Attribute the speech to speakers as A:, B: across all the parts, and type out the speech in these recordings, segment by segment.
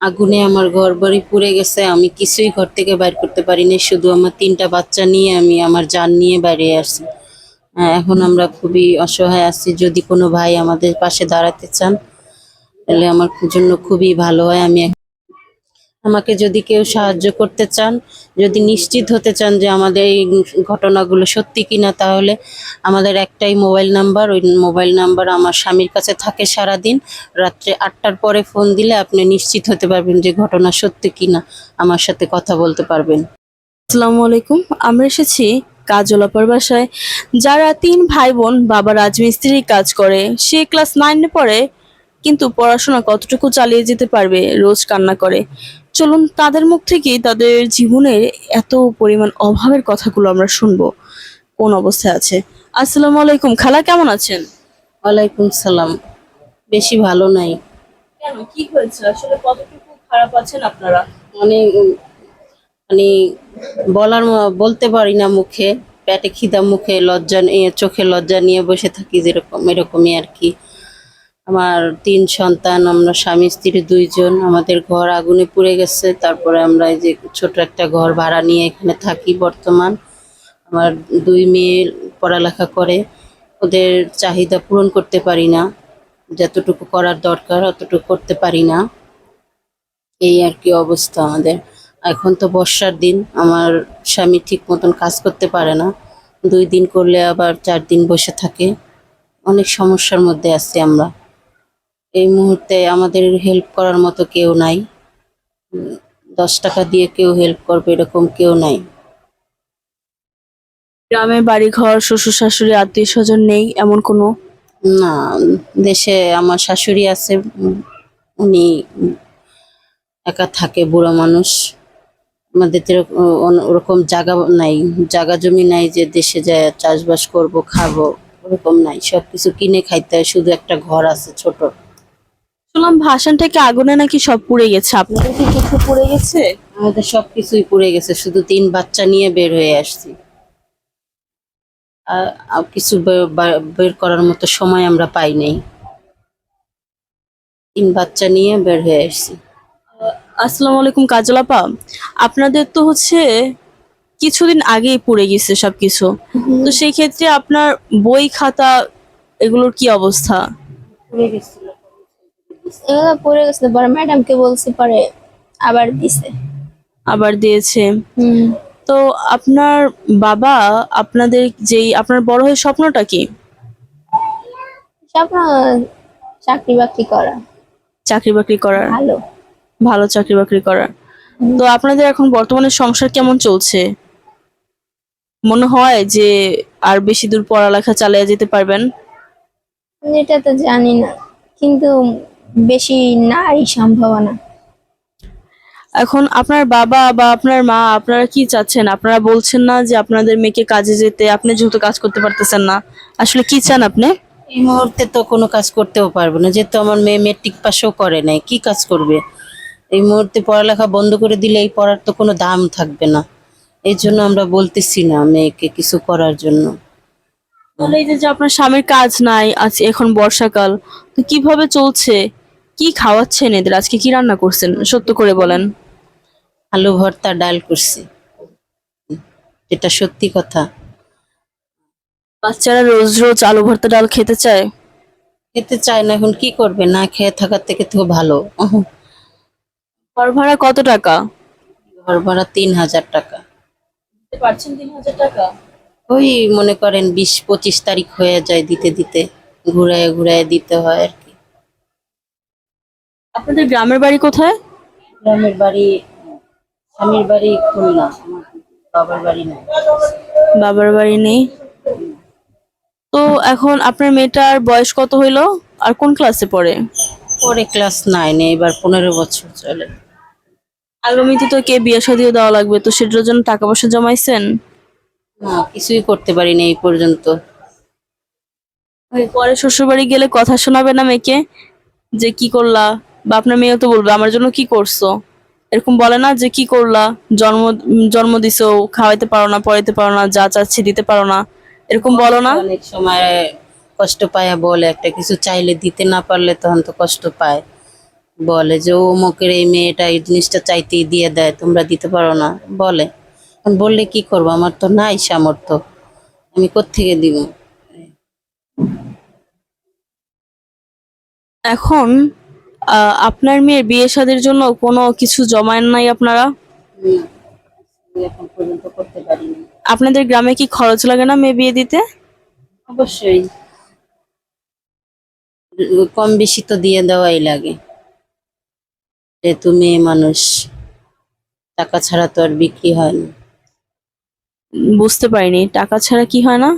A: আগুনে আমার ঘর বাড়ি পুড়ে গেছে আমি কিছুই ঘর থেকে বাইর করতে পারিনি শুধু আমার তিনটা বাচ্চা নিয়ে আমি আমার যান নিয়ে বাইরে আসি। আহ, এখন আমরা খুবই অসহায় আছি যদি কোনো ভাই আমাদের পাশে দাঁড়াতে চান তাহলে আমার জন্য খুবই ভালো হয় আমি আমাকে যদি কেউ সাহায্য করতে চান, যদি নিশ্চিত হতে চান যে আমাদের এই ঘটনাগুলো সত্যি কিনা, তাহলে আমাদের একটাই মোবাইল নাম্বার। ওই মোবাইল নাম্বার আমার স্বামীর কাছে থাকে সারাদিন। রাত্রে আটটার পরে ফোন দিলে আপনি নিশ্চিত হতে পারবেন যে ঘটনা সত্যি কিনা। আমার সাথে কথা বলতে পারবেন।
B: আসসালামু আলাইকুম। আমরা এসেছি কাজলাপার বাসায়। যারা তিন ভাই বোন, বাবা রাজমিস্ত্রির কাজ করে, সে ক্লাস নাইনে পড়ে। কিন্তু পড়াশোনা কতটুকু চালিয়ে যেতে পারবে রোজ কান্না করে। চলুন তাদের মুখ থেকেই তাদের জীবনের এত পরিমাণ অভাবের কথাগুলো আমরা শুনব। কোন অবস্থায় আছে? আসসালামু আলাইকুম খালা কেমন আছেন?
A: ওয়ালাইকুম সালাম। বেশি ভালো নাই।
B: কেন? কি হয়েছে? আসলে কতটুকু খারাপ আছেন আপনারা?
A: উম, মানে বলার বলতে পারি না মুখে। পেটে খিদা মুখে লজ্জা নিয়ে চোখে লজ্জা নিয়ে বসে থাকি যেরকম এরকমই আর কি। আমার তিন সন্তান, আমরা স্বামী, স্ত্রী দুইজন। আমাদের ঘর আগুনে পুড়ে গেছে। তারপরে আমরা এই যে ছোট একটা ঘর ভাড়া নিয়ে এখানে থাকি বর্তমান। আমার দুই মেয়ে পড়ালেখা করে। ওদের চাহিদা পূরণ করতে পারি না। যতটুকু করার দরকার, অতটুকু করতে পারি না। এই আর কি অবস্থা আমাদের। এখন তো বর্ষার দিন। আমার স্বামী ঠিক মতন কাজ করতে পারে না। দুই দিন করলে আবার চার দিন বসে থাকে। অনেক সমস্যার মধ্যে আছি আমরা। এই মুহূর্তে আমাদের হেল্প করার মতো কেউ নাই। দশ টাকা দিয়ে কেউ হেল্প করবে এরকম কেউ নাই।
B: গ্রামে বাড়ি ঘর শ্বশুর শাশুড়ি আত্মীয় স্বজন নেই এমন কোনো?
A: না দেশে আমার শাশুড়ি আছে উনি একা থাকে বুড়ো মানুষ। আমাদের তো ওরকম জায়গা নাই জায়গা জমি নাই যে দেশে যায় চাষবাস করব খাব ওরকম নাই। সবকিছু কিনে খাইতে হয় শুধু একটা ঘর আছে ছোট।
B: শুনলাম ভাষণ থেকে আগুনে নাকি সব পুড়ে গেছে। আপনাদের কি কিছু পুড়ে গেছে?
A: আমাদের সবকিছুই পুড়ে গেছে শুধু তিন বাচ্চা নিয়ে বের হয়ে আসছি। আর কিছু বের করার মতো সময় আমরা পাই নাই। তিন বাচ্চা নিয়ে বের হয়ে আসছি।
B: আসসালামু আলাইকুম কাজলাপা আপনাদের তো হচ্ছে কিছুদিন আগেই পুড়ে গেছে সবকিছু। তো সেই ক্ষেত্রে আপনার বই খাতা এগুলোর কি অবস্থা?
A: পুড়ে গেছিল।
C: এগুলো পড়ে গেছিল বড় ম্যাডামকে বলছি পরে আবার দিছে।
B: আবার দিয়েছে।
C: হুম।
B: তো আপনার বাবা আপনাদের যেই আপনার বড় হয়ে স্বপ্নটা কি?
C: স্বপ্ন চাকরি বাকরি করা।
B: চাকরি বাকরি করার।
C: ভালো।
B: ভালো চাকরি বাকরি করার। তো আপনাদের এখন বর্তমানে সংসার কেমন চলছে? মনে হয় যে আর বেশি দূর পড়ালেখা চালিয়ে যেতে পারবেন?
C: যেটা তো জানি না। কিন্তু বেশি নাই সম্ভাবনা।
B: এখন আপনার বাবা বা আপনার মা আপনারা কি চাচ্ছেন? আপনারা বলছেন না যে আপনাদের মেয়েকে কাজে যেতে আপনি যেহেতু কাজ করতে পারতেছেন না। আসলে কি চান আপনি?
A: এই মুহূর্তে তো কোনো কাজ করতেও পারব না যেহেতু আমার মেয়ে মেট্রিক পাসও করে নাই কি কাজ করবে? এই মুহূর্তে পড়ালেখা বন্ধ করে দিলে এই পড়ার তো কোনো দাম থাকবে না। এই জন্য আমরা বলতেছি না মেয়েকে কিছু করার জন্য।
B: তাহলে এই যে যে আপনার স্বামীর কাজ নাই আজ এখন বর্ষাকাল তো কীভাবে চলছে? কি খাওয়াচ্ছেন এদের? আজকে কি রান্না করছেন? সত্য করে বলেন।
A: আলু ভর্তা ডাল করছি। এটা সত্যি কথা।
B: বাচ্চারা রোজ রোজ আলু ভর্তা ডাল খেতে চায়?
A: খেতে চায় না এখন কি করবে? না খেয়ে থাকার থেকে তো ভালো।
B: ঘর ভাড়া কত টাকা?
A: ঘর ভাড়া তিন হাজার টাকা।
B: পারছেন তিন হাজার টাকা?
A: ওই মনে করেন বিশ পঁচিশ তারিখ হয়ে যায় দিতে দিতে ঘুরায় ঘুরায় দিতে হয় আর কি।
B: আপনাদের গ্রামের বাড়ি কোথায়?
A: গ্রামের বাড়ি স্বামীর বাড়ি খুলনা বাবার বাড়ি না
B: বাবার বাড়ি নেই। তো এখন আপনার মেয়েটার বয়স কত হইল? আর কোন ক্লাসে পড়ে?
A: পরে ক্লাস নাইনে এবার পনেরো বছর চলে।
B: আগামীতে তো কে বিয়ে শাদিও দেওয়া লাগবে তো সেটার জন্য টাকা পয়সা জমাইছেন?
A: না কিছুই করতে পারিনি এই পর্যন্ত।
B: পরে শ্বশুর বাড়ি গেলে কথা শোনাবে না মেয়েকে? যে কি করলা? বা আপনার মেয়েও তো বলবে আমার জন্য কি করছ? এরকম বলে না যে কি করলা? জন্ম জন্ম দিছো খাওয়াইতে পারো না পড়াইতে পারো না যা চাচ্ছি দিতে পারো না। এরকম বলো না?
A: অনেক সময় কষ্ট পায় বলে একটা কিছু চাইলে দিতে না পারলে তখন তো কষ্ট পায়। বলে যে ও অমুকের এই মেয়েটা এই জিনিসটা চাইতেই দিয়ে দেয় তোমরা দিতে পারো না। বলে। এখন বললে কি করব? আমার তো নাই সামর্থ্য। আমি কোত্থেকে দিব?
B: এখন আপনার মেয়ের বিয়ে শাদির জন্য কোনো কিছু জমায়েন নাই আপনারা?
A: এখন পর্যন্ত করতে পারিনি।
B: আপনাদের গ্রামে কি খরচ লাগে না মেয়ে বিয়ে দিতে?
A: অবশ্যই। কম বেশি তো দিয়ে দেওয়াই লাগে। যেহেতু মেয়ে মানুষ টাকা ছাড়া তো আর বিক্রি হয় না।
B: বুঝতে পারিনি। টাকা ছাড়া কি হয় না?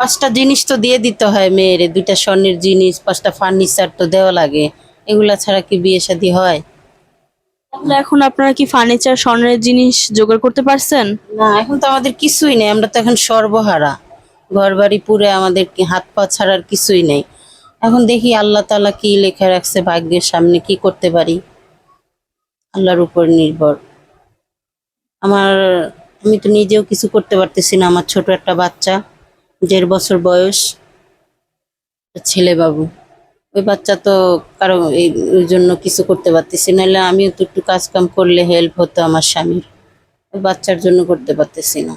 A: পাঁচটা জিনিস তো দিয়ে দিতে হয় মেয়েরে। দুইটা স্বর্ণের জিনিস পাঁচটা ফার্নিচার তো দেওয়া লাগে। এগুলা ছাড়া কি বিয়ে শাদী হয়?
B: তাহলে এখন আপনারা কি ফার্নিচার স্বর্ণের জিনিস জোগাড় করতে পারছেন?
A: না এখন তো আমাদের কিছুই নেই। আমরা তো এখন সর্বহারা। ঘর বাড়ি পুরে আমাদের কি হাত পা ছাড়ার কিছুই নেই। এখন দেখি আল্লাহ তালা কি লেখা রাখছে ভাগ্যের সামনে কি করতে পারি? আল্লাহর উপর নির্ভর। আমার আমি তো নিজেও কিছু করতে পারতেছি না, আমার ছোট একটা বাচ্চা, দেড় বছর বয়স ছেলে বাবু। ওই বাচ্চা তো কারও এই জন্য কিছু করতে পারতেছি নাহলে আমিও তো একটু কাজ কাম করলে হেল্প হতো আমার স্বামীর। ওই বাচ্চার জন্য করতে পারতেছি না।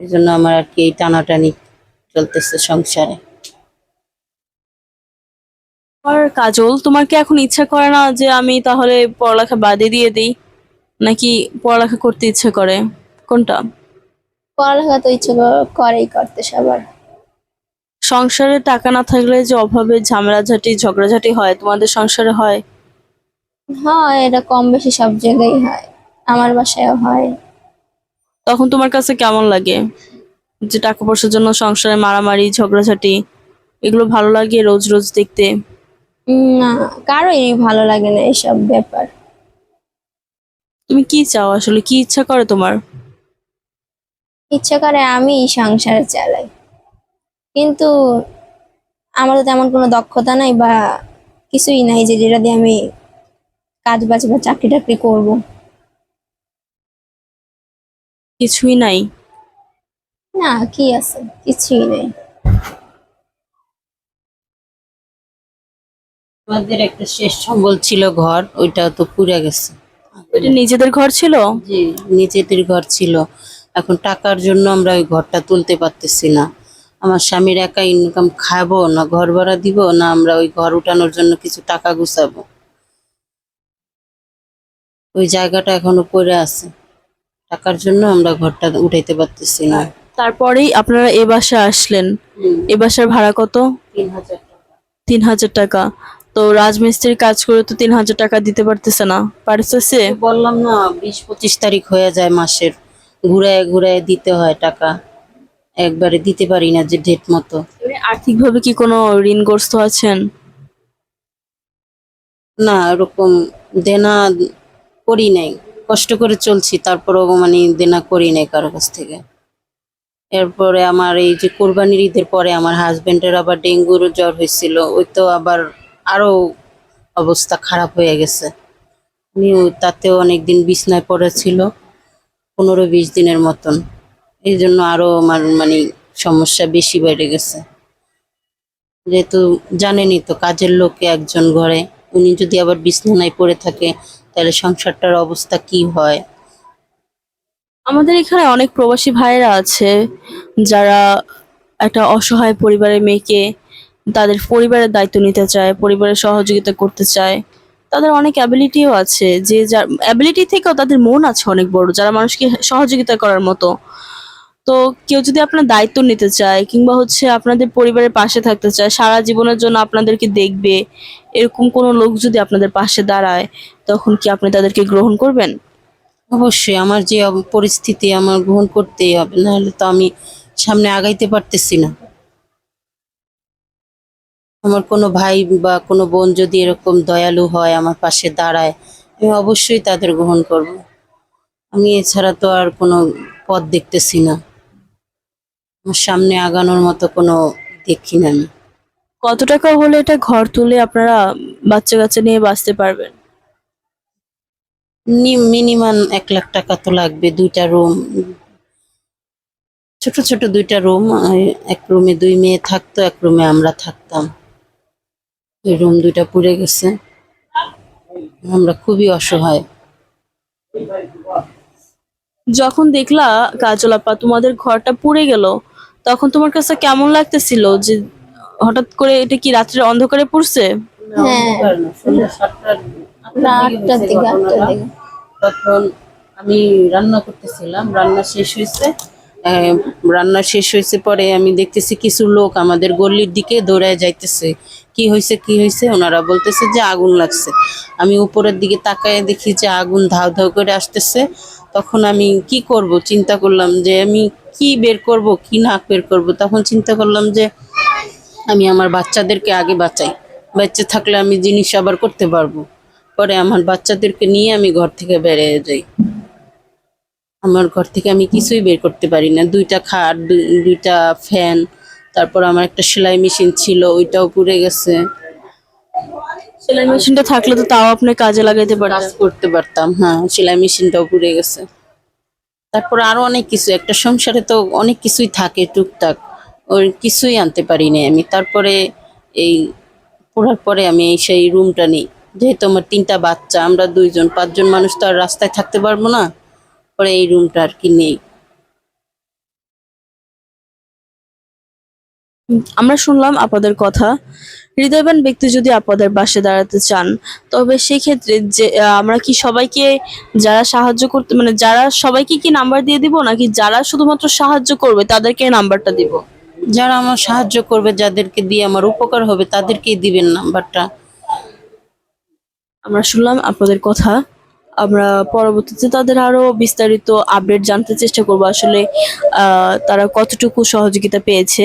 A: এই জন্য আমার আর কি এই টানাটানি চলতেছে সংসারে।
B: আর কাজল, তোমার কি এখন ইচ্ছা করে না যে আমি তাহলে পড়ালেখা বাদে দিয়ে দিই? নাকি পড়ালেখা করতে ইচ্ছা করে? কোনটা?
C: পড়ালেখা তো ইচ্ছে করেই করতে সবার।
B: সংসারে টাকা না থাকলে যে অভাবে ঝামেলাঝাটি ঝগড়াঝাটি হয় তোমাদের সংসারে হয়?
C: হয় এটা কম বেশি সব জায়গায় হয়। আমার বাসায়ও হয়।
B: তখন তোমার কাছে কেমন লাগে? যে টাকা পয়সার জন্য সংসারে মারামারি ঝগড়াঝাটি এগুলো ভালো লাগে রোজ রোজ দেখতে?
C: না কারোই ভালো লাগে না এসব ব্যাপার।
B: তুমি কি চাও? আসলে কি ইচ্ছা করে তোমার?
C: ইচ্ছা করে আমি সংসার চালাই। কিন্তু আমার তো তেমন কোনো দক্ষতা নাই বা কিছুই নাই যে যেটা দিয়ে আমি কাজ বাজ বা চাকরি টাকরি করব।
B: কিছুই নাই?
C: না কি আছে? কিছুই নেই।
A: আমাদের একটা শেষ সম্বল ছিল ঘর ওইটাও তো পুড়ে গেছে।
B: এটা নিজেদের ঘর ছিল?
A: জি নিজেদের ঘর ছিল। এখন টাকার জন্য আমরা ওই ঘরটা তুলতে পারতেছি না। আমার স্বামীর একা ইনকাম খাব না ঘর ভাড়া দিব না আমরা ওই ঘর উঠানোর জন্য কিছু টাকা গুছাবো। ওই জায়গাটা এখনও পড়ে আছে। টাকার জন্য আমরা ঘরটা উঠাইতে পারতেছি না।
B: তারপরেই আপনারা এ বাসায় আসলেন। এ বাসার ভাড়া কত?
A: তিন হাজার
B: তিন হাজার টাকা। তো রাজমিস্ত্রির কাজ করে তো তিন হাজার টাকা দিতে পারতেছে না। পারতেছে?
A: বললাম না বিশ পঁচিশ তারিখ হয়ে যায় মাসের। ঘুরায় ঘুরায় দিতে হয় টাকা। একবারে দিতে পারি না যে ডেট মতো।
B: আর্থিকভাবে কি কোনো ঋণগ্রস্ত আছেন?
A: না ওরকম দেনা করি নাই। কষ্ট করে চলছি তারপরও মানে দেনা করি নাই কারও কাছ থেকে। এরপরে আমার এই যে কোরবানির ঈদের পরে আমার হাজবেন্ডের আবার ডেঙ্গুর জ্বর হয়েছিল ওই তো আবার আরও অবস্থা খারাপ হয়ে গেছে। তাতেও অনেকদিন বিছনায় পড়েছিল পনেরো বিশ দিনের মতন। এই জন্য আরও আমার মানে সমস্যা বেশি বেড়ে গেছে। যেহেতু জানেনই তো, কাজের লোকে একজন ঘরে, উনি যদি আবার বিছানায় পড়ে থাকে, তাহলে সংসারটার অবস্থা কি হয়?
B: আমাদের এখানে অনেক প্রবাসী ভাইয়েরা আছে, যারা একটা অসহায় পরিবারের মেয়েকে তাদের পরিবারের দায়িত্ব নিতে চায়, পরিবারের সহযোগিতা করতে চায়। তাদের অনেক অ্যাবিলিটিও আছে, যে যার অ্যাবিলিটি থেকেও তাদের মন আছে অনেক বড়, যারা মানুষকে সহযোগিতা করার মতো। তো কেউ যদি আপনার দায়িত্ব নিতে চায়, কিংবা হচ্ছে আপনাদের পরিবারের পাশে থাকতে চায়, সারা জীবনের জন্য আপনাদেরকে দেখবে, এরকম কোনো লোক যদি আপনাদের পাশে দাঁড়ায়, তখন কি আপনি তাদেরকে গ্রহণ করবেন?
A: অবশ্যই, আমার যে পরিস্থিতি আমার গ্রহণ করতেই হবে, নাহলে তো আমি সামনে আগাইতে পারতেছি না। আমার কোনো ভাই বা কোনো বোন যদি এরকম দয়ালু হয় আমার পাশে দাঁড়ায় আমি অবশ্যই তাদের গ্রহণ করব। আমি এছাড়া তো আর কোনো পথ দেখতেছি না। আমার সামনে আগানোর মতো কোনো দেখি না আমি।
B: কত টাকা হলে এটা ঘর তুলে আপনারা বাচ্চা কাচ্চা নিয়ে বাঁচতে পারবেন?
A: মিনিমাম এক লাখ টাকা তো লাগবে দুইটা রুম। ছোট ছোট দুইটা রুম এক রুমে দুই মেয়ে থাকতো এক রুমে আমরা থাকতাম। রুম দুইটা পুড়ে গেছে। আমরা খুবই অসহায়।
B: যখন দেখলা কাজল আপা তোমাদের ঘরটা পুড়ে গেল তখন তোমার কাছে কেমন লাগতেছিল যে হঠাৎ করে এটা কি রাত্রে অন্ধকারে পড়ছে?
C: হ্যাঁ।
A: তখন আমি রান্না করতেছিলাম রান্না শেষ হয়েছে। আহ, রান্না শেষ হয়েছে পরে আমি দেখতেছি কিছু লোক আমাদের গল্লির দিকে দৌড়ায় যাইতেছে। কি হয়েছে কি হয়েছে ওনারা বলতেছে যে আগুন লাগছে। আমি উপরের দিকে তাকায় দেখি যে আগুন ধাও ধাও করে আসতেছে। তখন আমি কি করব? চিন্তা করলাম যে আমি কি বের করব, কি না বের করব? তখন চিন্তা করলাম যে আমি আমার বাচ্চাদেরকে আগে বাঁচাই। বাচ্চা থাকলে আমি জিনিস আবার করতে পারব। পরে আমার বাচ্চাদেরকে নিয়ে আমি ঘর থেকে বেরিয়ে যাই। আমার ঘর থেকে আমি কিছুই বের করতে পারি না। দুইটা খাট, দুই- দুইটা ফ্যান তারপর আমার একটা সেলাই মেশিন ছিল ওইটাও পুড়ে গেছে।
B: সেলাই মেশিনটা থাকলে তো তাও আপনি কাজে লাগাইতে
A: কাজ
B: পারতেন
A: করতে পারতাম হ্যাঁ সেলাই মেশিনটাও পুড়ে গেছে। তারপর আরও অনেক কিছু একটা সংসারে তো অনেক কিছুই থাকে টুকটাক ওর কিছুই আনতে পারিনি আমি। তারপরে এই পড়ার পরে আমি এই সেই রুমটা নিই। যেহেতু আমার তিনটা বাচ্চা আমরা দুইজন পাঁচজন মানুষ তো আর রাস্তায় থাকতে পারব না পরে এই রুমটা আর কি নেই।
B: আমরা শুনলাম আপনাদের কথা। হৃদয়বান ব্যক্তি যদি আপনাদের পাশে দাঁড়াতে চান তবে সেই ক্ষেত্রে যে আমরা কি সবাইকে যারা সাহায্য করতে মানে যারা সবাইকে কি নাম্বার দিয়ে দিব নাকি যারা শুধুমাত্র সাহায্য করবে তাদেরকে নাম্বারটা দিব?
A: যারা আমার সাহায্য করবে যাদেরকে দিয়ে আমার উপকার হবে তাদেরকেই দিবেন নাম্বারটা
B: আমরা শুনলাম আপনাদের কথা। আমরা পরবর্তীতে তাদের আরও বিস্তারিত আপডেট জানতে চেষ্টা করব আসলে আহ, তারা কতটুকু সহযোগিতা পেয়েছে।